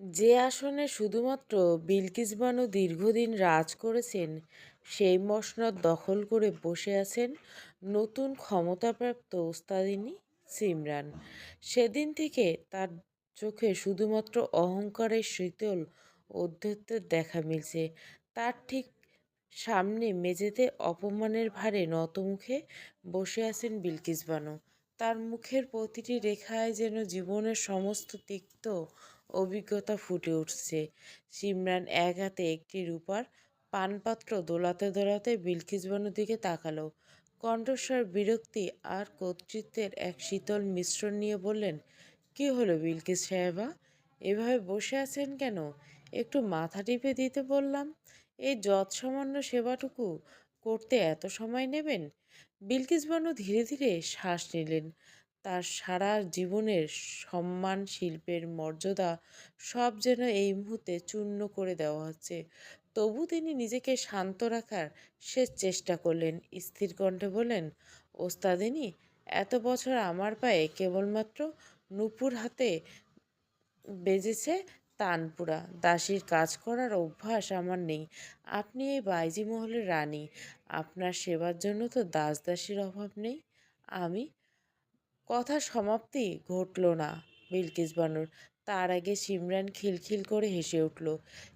যে আসনে শুধুমাত্র বিলকিস বানু দীর্ঘদিন রাজ করেছেন, সেই মসনদ দখল করে বসে আছেন নতুন ক্ষমতাপ্রাপ্ত ওস্তাদিনী সিমরান। সেদিন থেকে তার চোখে শুধুমাত্র অহংকারের শীতল অধ্যত্বের দেখা মিলছে। তার ঠিক সামনে মেঝেতে অপমানের ভারে নতমুখে বসে আছেন বিলকিস বানু। তার মুখের প্রতিটি রেখায় যেন জীবনের সমস্ত তিক্ত অভিজ্ঞতা ফুটে উঠছে। সিমরান এক হাতে একটি রূপার পানপাত্র দোলাতে দোলাতে বিলকিস বানুর দিকে তাকালো। কণ্ঠস্বর, বিরক্তি আর কর্তৃত্বের এক শীতল মিশ্রণ নিয়ে বললেন, কি হলো বিলকিস সাহেবা? এভাবে বসে আছেন কেন? একটু মাথা টিপে দিতে বললাম। এই যৎসামান্য সেবাটুকু করতে এত সময় নেবেন? বিলকিস বানু ধীরে ধীরে শ্বাস নিলেন। তার সারা জীবনের সম্মান শিল্পের মর্যাদা সব যেন এই মুহূর্তে চূর্ণ করে দেওয়া হচ্ছে। তবু তিনি নিজেকে শান্ত রাখার শেষ চেষ্টা করলেন। স্থির কণ্ঠে বললেন, ওস্তাদিনী, এত বছর আমার পায়ে কেবলমাত্র নুপুর হাতে বেজেছে তানপুরা। দাসীর কাজ করার অভ্যাস আমার নেই। আপনি এই বাইজি মহলের রানী। আপনার সেবার জন্য তো দাস দাসীর অভাব নেই। আমি কথা সমাপ্তি ঘটল না, বিলকিস বানুর। তার আগে সিমরান খিলখিল করে হেসে উঠল।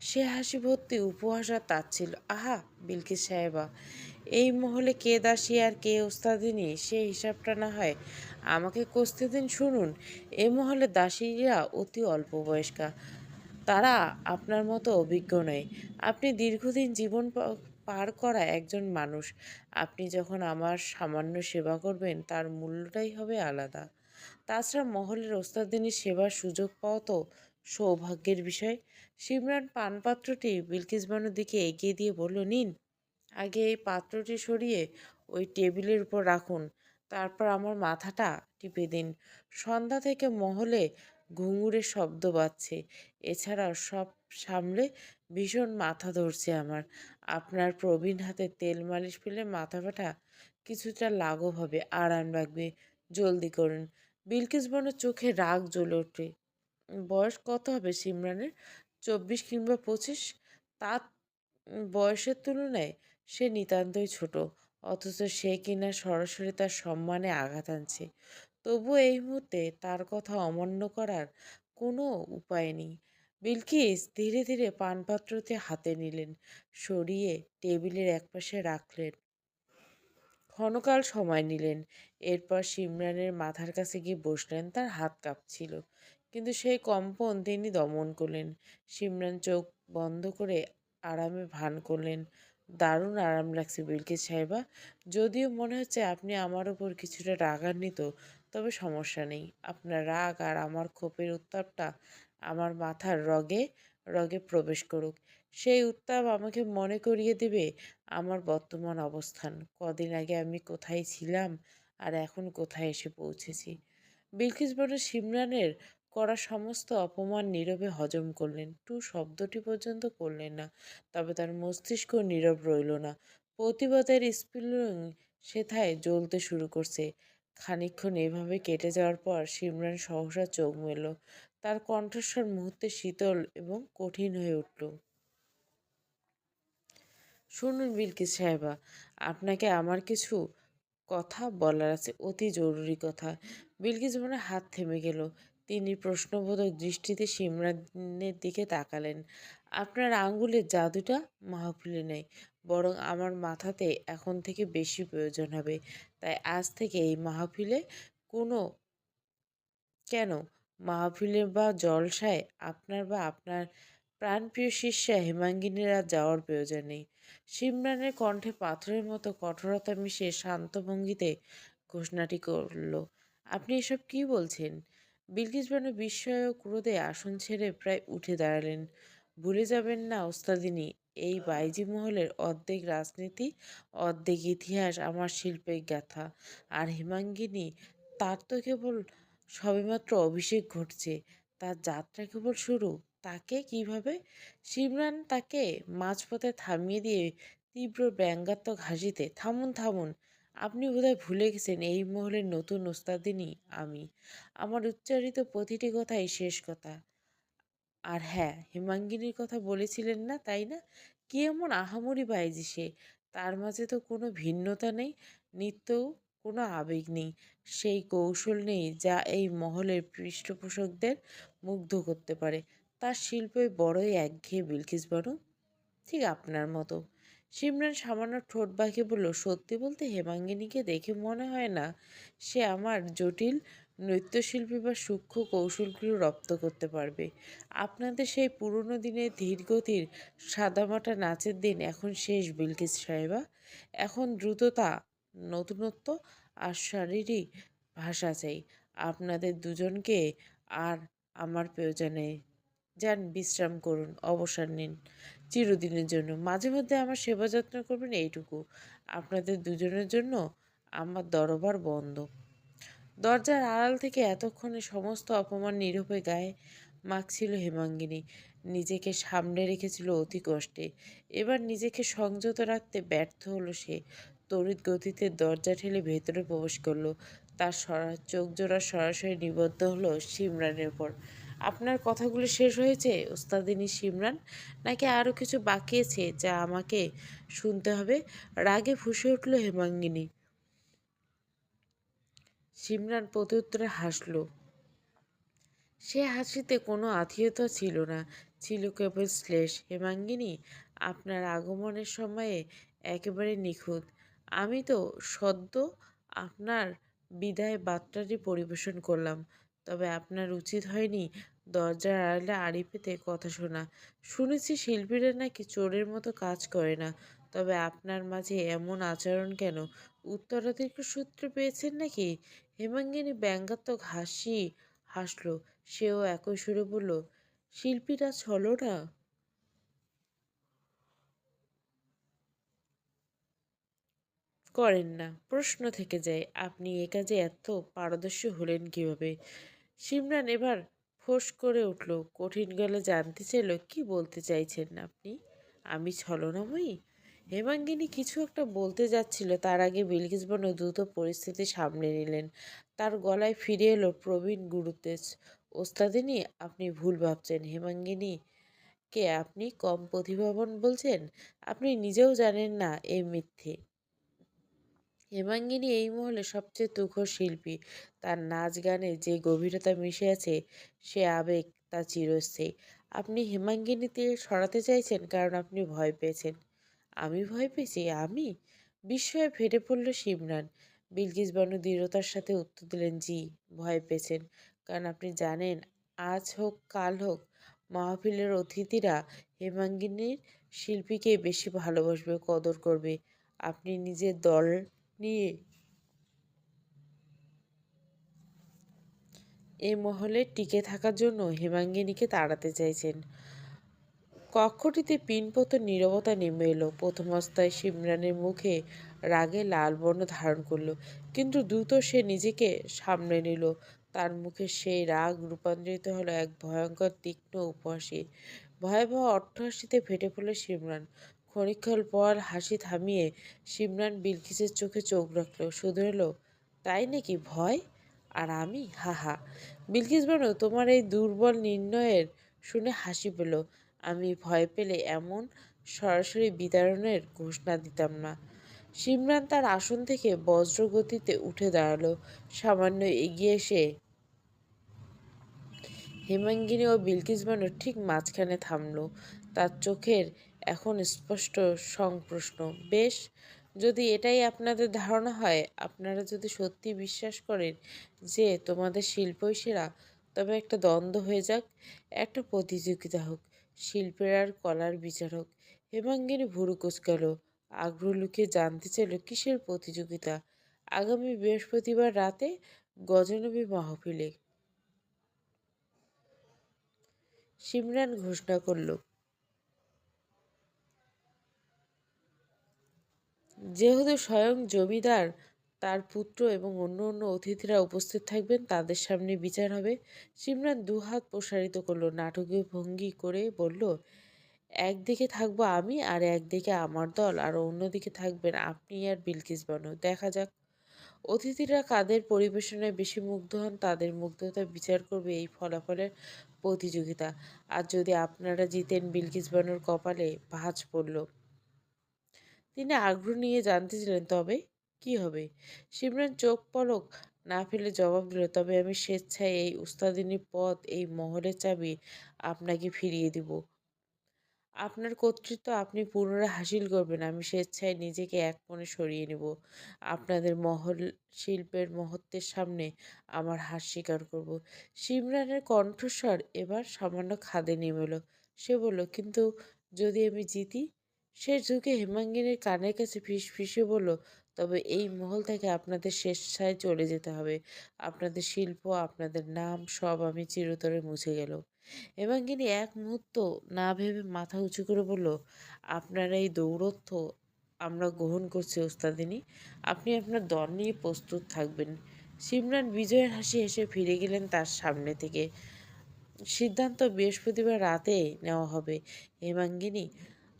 সে হাসি ভর্তি উপহাস আর তাচ্ছিল। আহা, বিলকিস সাহেবা, এই মহলে কে দাসী আর কে ওস্তাদিনী? সে হিসাবটা না হয় আমাকে কষতে দিন, শুনুন। এ মহলে দাসীরা অতি অল্প বয়স্কা। তারা আপনার মতো অভিজ্ঞ নয়। আপনি দীর্ঘদিন জীবন পার করা একজন মানুষ। আপনি যখন আমার সামান্য সেবা করবেন, তার মূল্যটাই হবে আলাদা। তাছাড়া মহলের ওস্তাদিনীর সেবার সুযোগ পাওয়া তো সৌভাগ্যের বিষয়। সিমরান পানপাত্রটি বিলকিস বানুর দিকে এগিয়ে দিয়ে বলল, নিন, আগে এই পাত্রটি সরিয়ে ওই টেবিলের উপর রাখুন। তারপর আমার মাথাটা টিপে দিন। সন্ধ্যা থেকে মহলে ঘুঙুরের শব্দ বাজছে। এছাড়াও সব সামলে ভীষণ মাথা ধরছে আমার। আপনার প্রবীণ হাতে তেল মালিশ পেলে মাথা ব্যথা কিছুটা লাঘব হবে। আরাম লাগবে, জলদি করুন। বিলকিস বনের চোখে রাগ জ্বলে ওঠে। বয়স কত হবে সিমরানের? চব্বিশ কিংবা পঁচিশ? তার বয়সের তুলনায় সে নিতান্তই ছোট, অথচ সে কিনা সরাসরি তার সম্মানে আঘাত আনছে। তবু এই মুহূর্তে তার কথা অমান্য করার কোনো উপায় নেই। বিলকিস ধীরে ধীরে পানপাত্রটি হাতে নিলেন, সরিয়ে টেবিলের একপাশে রাখলেন। ক্ষণকাল সময় নিলেন। এরপর সিমরানের মাথার কাছে গিয়ে বসলেন, তার হাত কাঁপছিল। কিন্তু সেই কম্পন তিনি দমন করলেন। সিমরান চোখ বন্ধ করে আরামে ভান করলেন, দারুণ আরাম লাগছে বিলকিস সাহেবা। যদিও মনে হচ্ছে আপনি আমার ওপর কিছুটা রাগান্বিত, তবে সমস্যা নেই। আপনার রাগ আর আমার ক্ষোভের উত্তাপটা আমার মাথার রগে রগে প্রবেশ করুক। সেই উত্তাপ আমাকে মনে করিয়ে দেবে আমার বর্তমান অবস্থান। কদিন আগে আমি কোথায় ছিলাম আর এখন কোথায় এসে পৌঁছেছি? বিলকিস বনু সিমরানের করা সমস্ত অপমান নীরবে হজম করলেন। টু শব্দটি পর্যন্ত করলেন না, তবে তার মস্তিষ্ক নীরব রইল না। প্রতিবাদের স্পিলিং সেথায় জ্বলতে শুরু করছে। খানিকক্ষণ এভাবে কেটে যাওয়ার পর সিমরান সহসা চোখ মেলল। তার কণ্ঠস্বর মুহূর্তে শীতল এবং কঠিন হয়ে উঠল। শুনুন বিলকিস সাহেবা, আপনাকে আমার কিছু কথা বলার আছে, অতি জরুরি কথা। বিলকিস মনে হাত থেমে গেল। তিনি প্রশ্নবোধক দৃষ্টিতে সিমরানের দিকে তাকালেন। আপনার আঙ্গুলের জাদুটা মাহফিলে নেই, বরং আমার মাথাতে এখন থেকে বেশি প্রয়োজন হবে। তাই আজ থেকে এই মাহফিলে কোনো কেন মাহফিলে বা জলসায় আপনার বা আপনার প্রাণপ্রিয় শিষ্যা হেমাঙ্গিনীরা যাওয়ার প্রয়োজন নেই। সিমরানের কণ্ঠে পাথরের মতো কঠোরতা মিশিয়ে শান্ত ভঙ্গিতে ঘোষণাটি করল, আপনি এসব কি বলছেন বিলকিস বানু বিস্ময় ও ক্রোধে আসন ছেড়ে প্রায় উঠে দাঁড়ালেন। ভুলে যাবেন না ওস্তাদিনী, এই বাইজি মহলের অর্ধেক রাজনীতি, অর্ধেক ইতিহাস আমার শিল্পের গাথা। আর হেমাঙ্গিনী, তার তো কেবল সবেমাত্র অভিষেক ঘটছে। তার যাত্রা কেবল শুরু? তাকে কীভাবে? সিমরান তাকে মাঝপথে থামিয়ে দিয়ে তীব্র ব্যঙ্গাত্মক হাসিতে, থামুন থামুন, আপনি বোধহয় ভুলে গেছেন এই মহলের নতুন ওস্তাদিনী আমি। আমার উচ্চারিত প্রতিটি কথাই শেষ কথা। আর হ্যাঁ হেমাঙ্গিনীর কথা বলেছিলেন না, তাই না? কি এমন আহামরি বাইজি সে তার মাঝে তো কোনো ভিন্নতা নেই। নিত্যও কোনো আবেগ নেই। সেই কৌশল নেই যা এই মহলের পৃষ্ঠপোষকদের মুগ্ধ করতে পারে। তার শিল্পই বড়ই একঘেয়ে, বিলকিস বানু ঠিক আপনার মতো। সিমরান সামান্য ঠোঁট বাঁকিয়ে বলল, সত্যি বলতে হেমাঙ্গিনীকে দেখে মনে হয় না সে আমার জটিল নৃত্যশিল্পী বা সূক্ষ্ম কৌশলগুলো রপ্ত করতে পারবে। আপনাদের সেই পুরনো দিনের ধীরগতির সাদামাটা নাচের দিন এখন শেষ, বিলকিস সাহেবা। এখন দ্রুততা নতুনত্ব আর শারীরিক ভাষা চাই। আপনাদের দুজনকে আর আমার প্রয়োজনে। যান, বিশ্রাম করুন, অবসর নিন। চিরদিনের জন্য। মাঝে মধ্যে আমার সেবা যত্ন করবেন, এইটুকু। আপনাদের দুজনের জন্য আমার দরবার বন্ধ। দরজার আড়াল থেকে এতক্ষণে সমস্ত অপমান নিরূপে গায়ে মাখছিল হেমাঙ্গিনী। নিজেকে সামনে রেখেছিল অতি কষ্টে। এবার নিজেকে সংযত রাখতে ব্যর্থ হলো সে। তড়িৎ গতিতে দরজা ঠেলে ভেতরে প্রবেশ করল। তার সরা, চোখ জোড়া সরাসরি নিবদ্ধ হলো সিমরানের উপর। আপনার কথাগুলো শেষ হয়েছে ওস্তাদিনী সিমরান নাকি আরও কিছু বাকি আছে যা আমাকে শুনতে হবে? রাগে ফুসে উঠল হেমাঙ্গিনী। সিমরান প্রত্যুত্তরে হাসল। সে হাসিতে কোনো আত্মীয়তা ছিল না, ছিল কেবল শ্লেষ। হেমাঙ্গিনী, আপনার আগমনের সময়ে একেবারে নিখুঁত। আমি তো সদ্য আপনার বিদায় বার্তাটি পরিবেশন করলাম। তবে আপনার উচিত হয়নি দরজার আড়ালে আড়ি পেতে কথা শোনা। শুনেছি শিল্পীরা নাকি চোরের মতো কাজ করে না। তবে আপনার মাঝে এমন আচরণ কেন? উত্তরাধিকার সূত্রে পেয়েছেন নাকি? হেমাঙ্গিনী ব্যঙ্গাত্মক হাসি হাসলো। সেও একই সুরে বলল, শিল্পীরা ছলো না? করেন না। প্রশ্ন থেকে যায়, আপনি এ কাজে এত পারদর্শী হলেন কীভাবে? সিমরান এবার ফোঁস করে উঠল, কঠিন গলে জানতে চাইল, কি বলতে চাইছেন আপনি? আমি ছলনাময়ী? হেমাঙ্গিনী কিছু একটা বলতে যাচ্ছিল, তার আগে বিলকিস বনু দ্রুত পরিস্থিতি সামনে নিলেন। তার গলায় ফিরে এলো প্রবীণ গুরুতেজ ওস্তাদিনী আপনি ভুল ভাবছেন, হেমাঙ্গিনী। কে আপনি? কম প্রতিভাবান বলছেন? আপনি নিজেও জানেন না এই মিথ্যে। হেমাঙ্গিনী এই মহলে সবচেয়ে তুখর শিল্পী তার নাচ গানে যে গভীরতা মিশে আছে, সে আবেগ তা চিরস্থায়ী। আপনি হেমাঙ্গিনীতে সরাতে চাইছেন কারণ আপনি ভয় পেয়েছেন। আমি ভয় পেয়েছি? আমি? বিস্ময়ে ফেটে পড়ল সিমরান বিলকিস বানু দৃঢ়তার সাথে উত্তর দিলেন, জি, ভয় পেয়েছেন। কারণ আপনি জানেন, আজ হোক, কাল হোক, মাহফিলের অতিথিরা হেমাঙ্গিনীর শিল্পীকে বেশি ভালোবাসবে, কদর করবে। আপনি নিজের দল নিয়ে। এই মহলে টিকে থাকার জন্য হেমাঙ্গিনীকে তাড়াতে চাইছেন। কক্ষটিতে পিনপত নীরবতা নেমে এলো। প্রথম প্রথমাস্তায় সিমরানের মুখে রাগে লাল বর্ণ ধারণ করল, কিন্তু দ্রুত সে নিজেকে সামনে নিল। তার মুখে সেই রাগ রূপান্তরিত হলো এক ভয়ঙ্কর তীক্ষ্ণ উপহাসে। ভয়াবহ অট্টহাসিতে ফেটে পড়ল সিমরান ক্ষণিক্ষণ পর হাসি থামিয়ে সিমরান বিলকিসের চোখে চোখ রাখল, শুধু এলো, তাই নাকি ভয়? আর আমি? হা হা। বিলকিস বানু তোমার এই দুর্বল নির্ণয়ের শুনে হাসি পেল। আমি ভয় পেলে এমন সরাসরি বিতরণের ঘোষণা দিতাম না। সিমরান তার আসন থেকে বজ্রগতিতে উঠে দাঁড়াল। সামান্য এগিয়ে এসে হেমাঙ্গিনী ও বিলকিস বানু ঠিক মাঝখানে থামলো। তার চোখের এখন স্পষ্ট সংপ্রশ্ন। বেশ, যদি এটাই আপনাদের ধারণা হয়, আপনারা যদি সত্যি বিশ্বাস করেন যে তোমাদের শিল্পই সেরা, তবে একটা দ্বন্দ্ব হয়ে যাক, একটা প্রতিযোগিতা হোক, শিল্পের আর কলার বিচার হোক, হেমাঙ্গিনী ভুরু কুচকাল, আগ্রহ লুকিয়ে জানতে চাইল কিসের প্রতিযোগিতা? আগামী বৃহস্পতিবার রাতে গজনবী মাহফিলে। সিমরান ঘোষণা করল যেহেতু স্বয়ং জমিদার, তার পুত্র এবং অন্য অন্য অতিথিরা উপস্থিত থাকবেন, তাদের সামনে বিচার হবে। সিমরান দুহাত প্রসারিত করল নাটকীয় ভঙ্গি করে বলল, একদিকে থাকব আমি আর একদিকে আমার দল, আর অন্যদিকে থাকবেন আপনি আর বিলকিস বানু। দেখা যাক। অতিথিরা কাদের পরিবেশনায় বেশি মুগ্ধ হন, তাদের মুগ্ধতা বিচার করবে এই ফলাফলের প্রতিযোগিতা। আর যদি আপনারা জিতেন বিলকিস বানুর কপালে ভাঁজ পড়ল। তিনি আগ্রহ নিয়ে জানতে চাইলেন, তবে কি হবে? সিমরান চোখ পলক না ফেলে জবাব দিল, তবে আমি স্বেচ্ছায় এই উস্তাদিনী পদ, এই মহলের চাবি আপনাকে ফিরিয়ে দিব। আপনার কর্তৃত্ব আপনি পুনরায় হাসিল করবেন, আমি স্বেচ্ছায় নিজেকে এক মনে সরিয়ে নেব। আপনাদের মহল শিল্পের মহত্বের সামনে আমার হাস স্বীকার করব। সিমরানের কণ্ঠস্বর এবার সামান্য খাদে নেমে এলো। সে বলল, কিন্তু যদি আমি জিতি সে ঝুঁকে হেমাঙ্গিনীর কানের কাছে ফিস ফিসে বলল, তবে এই মহল থেকে আপনাদের স্বেচ্ছায় চলে যেতে হবে। আপনাদের শিল্প, আপনাদের নাম, সব আমি চিরতরে মুছে গেল। হেমাঙ্গিনী এক মুহূর্ত না ভেবে মাথা উঁচু করে বলল, আপনার এই দৌরত্ব আমরা গ্রহণ করছি, ওস্তাদিনী। আপনি আপনার দল নিয়ে প্রস্তুত থাকবেন। সিমরান বিজয়ের হাসি হেসে ফিরে গেলেন তার সামনে থেকে। সিদ্ধান্ত বৃহস্পতিবার রাতে নেওয়া হবে। হেমাঙ্গিনী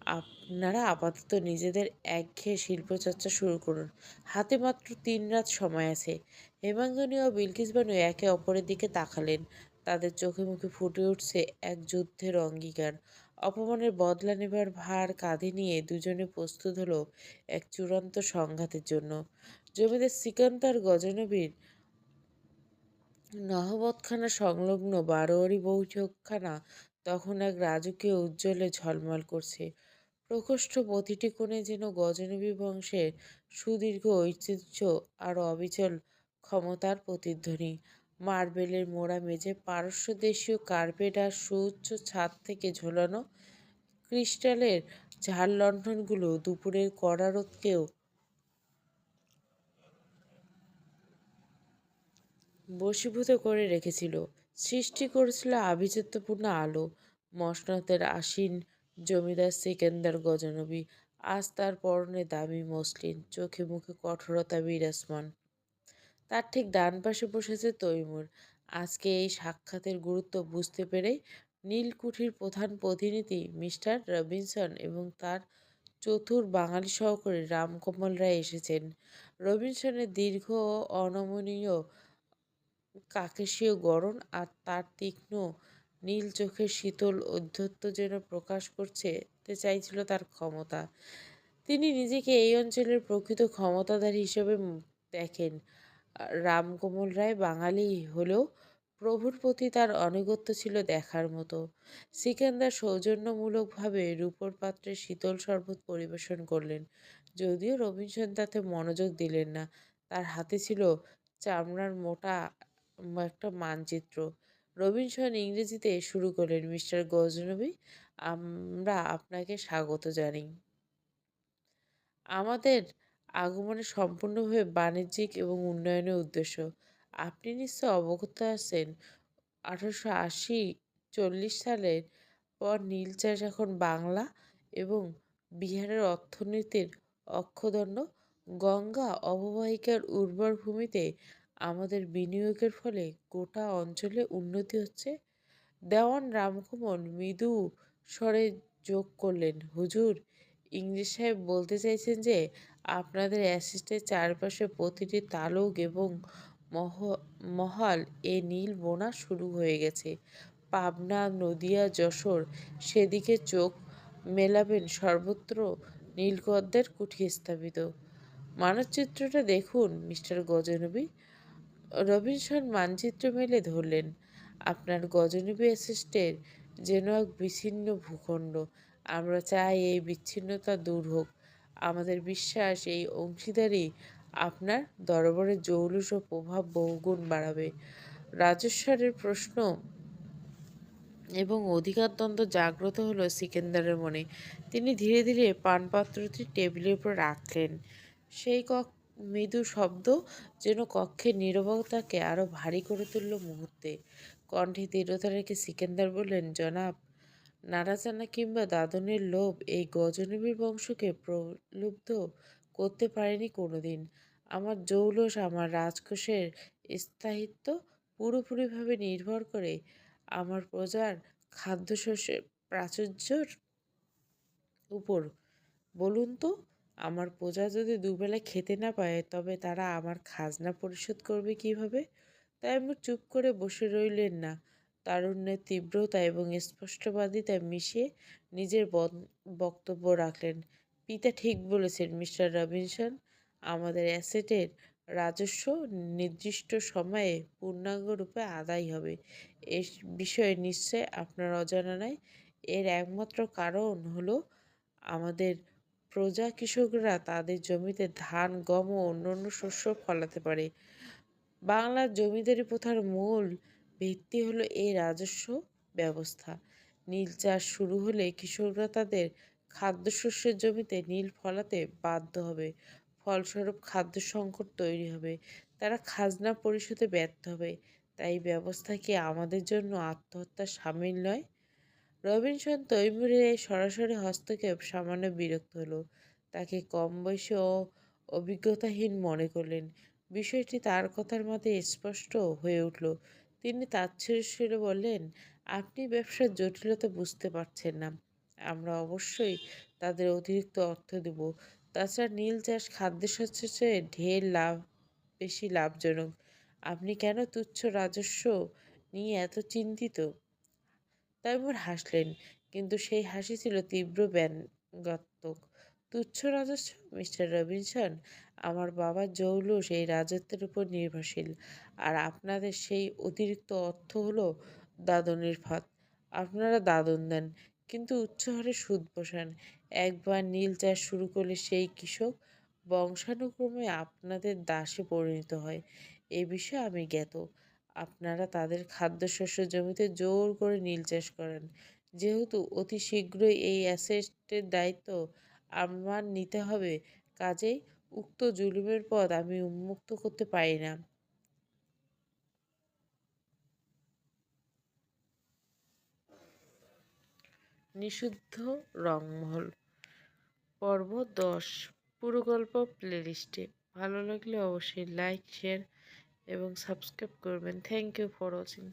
আপনারা আপাতত নিজেদের একঘেয়ে শিল্পচর্চা শুরু করুন। হাতে মাত্র তিন রাত সময় আছে। হেমাঙ্গিনী ও বিলকিস বানু একে অপরের দিকে তাকালেন। তাদের চোখে মুখে ফুটে উঠছে এক যুদ্ধের অঙ্গীকার। অপমানের বদলা নেবার ভার কাঁধে নিয়ে দুজনে প্রস্তুত হলো এক চূড়ান্ত সংঘাতের জন্য। জমিদার সিকান্দার গজনবীর নহবতখানা সংলগ্ন বারোয়ারি বৈঠকখানা তখন এক রাজকীয় উজ্জ্বলে ঝলমল করছে। প্রকোষ্ঠ প্রতিটি কোণে যেন গজনবী বংশের সুদীর্ঘ ঐতিহ্য আর অবিচল ক্ষমতার প্রতিধ্বনি। মার্বেলের মোড়া মেঝে পারস্য দেশীয় কার্পেট আর সুউচ্চ ছাদ থেকে ঝোলানো ক্রিস্টালের ঝাড় লণ্ঠনগুলো দুপুরের কড়া রোদকেও বশীভূত করে রেখেছিল। সৃষ্টি করেছিল আভিজাত্যপূর্ণ আলো মসনতের আসীন জমিদার সিকেন্দার গজনবী, আজ তার পরনে দামি মসলিন, চোখে মুখে কঠোরতা বিরাজমান। তার ঠিক ডান পাশে বসেছে তৈমুর। আজকে এই সাক্ষাতের গুরুত্ব বুঝতে পেরে নীলকুঠির প্রধান প্রতিনিধি মিস্টার রবিনসন এবং তার চতুর বাঙালি সহকারী রামকমল রায় এসেছেন। রবিনসনের দীর্ঘ ও অনমনীয় কাকেশীয় গড়ন আর তার তীক্ষ্ণ নীল চোখের শীতল অধ্যত্ত যেন প্রকাশ করছে, তে চাইছিল তার ক্ষমতা। তিনি নিজেকে এই অঞ্চলের প্রকৃত ক্ষমতাধারী হিসেবে দেখেন। রামকমল রায় বাঙালি হলেও প্রভুর প্রতি তার অনিগত্য ছিল দেখার মতো। সিকান্দার সৌজন্যমূলকভাবে রূপর পাত্রে শীতল শরবত পরিবেশন করলেন। যদিও রবিনসন তাতে মনোযোগ দিলেন না, তার হাতে ছিল চামড়ার মোটা একটা মানচিত্র। রবিনসন ইংরেজিতে শুরু করলেন মিস্টার গজনবী। আমরা আপনাকে স্বাগত জানি আমাদের আগমনে সম্পূর্ণভাবে বাণিজ্যিক এবং উন্নয়নের উদ্দেশ্য। আপনি নিশ্চয় অবগত আছেন, আঠারোশো আশি চল্লিশ সালের পর নীল চাষ এখন বাংলা এবং বিহারের অর্থনীতির অক্ষদণ্ড। গঙ্গা অববাহিকার উর্বর ভূমিতে আমাদের বিনিয়োগের ফলে গোটা অঞ্চলে উন্নতি হচ্ছে। দেওয়ান রামকুমন মৃদু স্বরে যোগ করলেন, হুজুর, ইংরেজ সাহেব বলতে চাইছেন যে, আপনাদের অ্যাসিস্টের চারপাশে প্রতিটি তালুক এবং মহ, মহাল এ নীল বোনা শুরু হয়ে গেছে। পাবনা, নদিয়া, যশোর, সেদিকে চোখ মেলাবেন সর্বত্র নীলকদ্দের কুঠি স্থাপিত। মানচিত্রটা দেখুন, মিস্টার গজনবী। রবিনসন মানচিত্র মেলে ধরলেন, আপনার গজনবী অ্যাসিস্টের যেন এক বিচ্ছিন্ন ভূখণ্ড। আমরা চাই এই বিচ্ছিন্নতা দূর হোক। আমাদের বিশ্বাস এই অংশীদারি আপনার দরবারে জৌলুস ও প্রভাব বহুগুণ বাড়াবে। রাজস্বরের প্রশ্ন এবং অধিকার দ্বন্দ্ব জাগ্রত হলো সিকেন্দারের মনে। তিনি ধীরে ধীরে পানপাত্রটি টেবিলের উপর রাখলেন। সেই কক মৃদু শব্দ যেন কক্ষের নীরবতাকে আরও ভারী করে তুলল মুহূর্তে। কণ্ঠে দৃঢ়তা রেখে সিকেন্দার বললেন, জনাব নাড়াচানা কিংবা দাদনের লোভ এই গজনবীর বংশকে প্রলুব্ধ করতে পারেনি কোনোদিন। আমার জৌলস, আমার রাজকোষের স্থায়িত্ব পুরোপুরিভাবে নির্ভর করে আমার প্রজার খাদ্যশস্যের প্রাচুর্যর উপর। বলুন তো আমার প্রজা যদি দুবেলা খেতে না পায়, তবে তারা আমার খাজনা পরিশোধ করবে কীভাবে? তাই আমি চুপ করে বসে রইলেন না। তারুণ্যের তীব্রতা এবং স্পষ্টবাদিতা মিশিয়ে নিজের বক্তব্য রাখলেন। পিতা ঠিক বলেছেন, মিস্টার রবিনসন, আমাদের অ্যাসেটের রাজস্ব নির্দিষ্ট সময়ে পূর্ণাঙ্গ রূপে আদায় হবে। এ বিষয়ে নিশ্চয় আপনার অজানা নয় এর একমাত্র কারণ হলো আমাদের প্রজা কৃষকরা তাদের জমিতে ধান, গম ও অন্যান্য শস্য ফলাতে পারে। বাংলার জমিদারি প্রথার মূল ভিত্তি হলো এই রাজস্ব ব্যবস্থা। নীল চাষ শুরু হলে কৃষকরা তাদের খাদ্যশস্যের জমিতে নীল ফলাতে বাধ্য হবে। ফলস্বরূপ খাদ্য সংকট তৈরি হবে। তারা খাজনা পরিশোধে ব্যর্থ হবে। তাই ব্যবস্থা কি আমাদের জন্য আত্মহত্যা সামিল নয়? রবিনসন তৈমুরের এই সরাসরি হস্তক্ষেপ সামান্য বিরক্ত হলো। তাকে কম বয়সে ও অভিজ্ঞতাহীন মনে করলেন। বিষয়টি তার কথার মধ্যে স্পষ্ট হয়ে উঠল। তিনি তাচ্ছিল্য বললেন, আপনি ব্যবসার জটিলতা বুঝতে পারছেন না। আমরা অবশ্যই তাদের অতিরিক্ত অর্থ দেব। তাছাড়া নীল চাষ খাদ্যশস্যের চেয়ে ঢের লাভ, বেশি লাভজনক। আপনি কেন তুচ্ছ রাজস্ব নিয়ে এত চিন্তিত? তাইমুর হাসলেন। কিন্তু সেই হাসি ছিল তীব্র ব্যঙ্গাত্মক। তুচ্ছ রাজস্ব, মিস্টার রবিনসন? আমার বাবার জৌলুস এই রাজত্বের উপর নির্ভরশীল। আর আপনাদের সেই অতিরিক্ত অর্থ হলো দাদনের ফাঁদ। আপনারা দাদন দেন, কিন্তু উচ্চ হারে সুদ বসান একবার নীল চাষ শুরু করলে সেই কৃষক বংশানুক্রমে আপনাদের দাসে পরিণত হয়। এ বিষয়ে আমি জ্ঞাত। আপনারা তাদের খাদ্যশস্য জমিতে জোর করে নীল চাষ করেন। যেহেতু অতি শীঘ্রই এই অ্যাসেটের দায়িত্ব আমার নিতে হবে, কাজেই উক্ত জুলুমের পথ আমি উন্মুক্ত করতে পারি না। নিষিদ্ধ রংমহল, পর্ব দশ, পুরো গল্প প্লেলিস্টে ভালো লাগলে অবশ্যই লাইক শেয়ার এবং সাবস্ক্রাইব করবেন। Thank you for watching